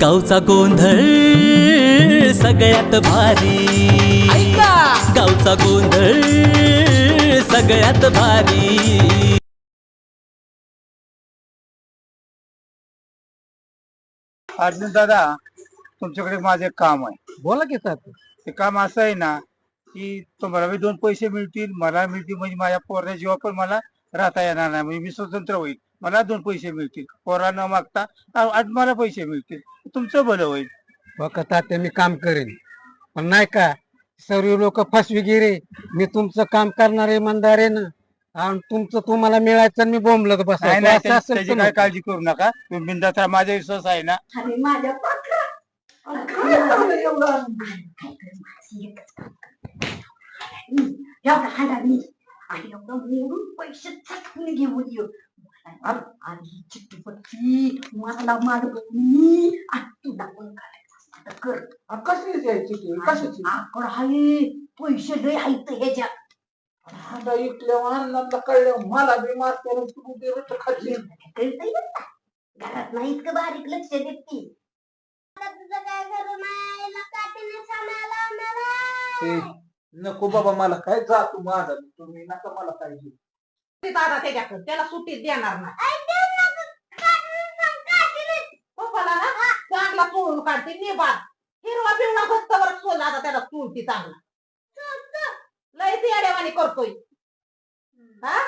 गावचा गोंधळ सगळ्यात भारी. गावचा गोंधळ सगळ्यात भारी. अर्जुन दादा तुमच्याकडे माझं काम आहे. बोला की सर ते काम असं आहे ना की तुम्हाला बी दोन पैसे मिळतील मला मिळतील म्हणजे माझ्या पोराच्या जीवा पण मला राहता येणार नाही. म्हणजे मी स्वतंत्र होईल. मला दोन पैसे मिळतील. पोरा न मागता आज मला पैसे मिळतील. तुमचं भलं होईल. बघा तात्या मी काम करेन. पण नाही का? सर्व लोक फसवीगिरी. मी तुमचं काम करणार इमानदार आहे ना? आणि तुमचं तुम्हाला मिळायचं आणि मी बोंबलत नाही नाही त्याची तर काय. काळजी करू नका. तुम्ही बिंदात राहा. माझा विश्वास आहे ना. अरे माझ्या पाखरा. अरे काय झालं? एवढं? काय कर माझी एकच काम कर. हम्म, एवढा हाडा मी आणि एवढं मोडून पैसे चटकून घेऊन येऊ अरे, आणि ही चिट्टी पट्टी मला मारत मी तुला पण करायचं असलं तर कर कशी द्यायची ती? कशाची? आकड हाय पैसे लय आहेत ह्याच्यात आता इकल्या अण्णांना कळलं मला बी मारते आणि तू ते रट्ट खाल्ली. कळतंय घरात नाही इतकं बारीक लक्ष देत ती तुझं काय करू नाही नको बाबा मला काय जा तू माझा तुम्ही नका मला काय घेऊ. दादा त्याच्याकडे त्याला सुट्टीच देणार नाही. पप्पाला ना चांगला हो, चोळून काढते निबाद हिरवा पिवळा भक्तावर सोल आता त्याला चुलती चांगला. लय ती करतोय. हा?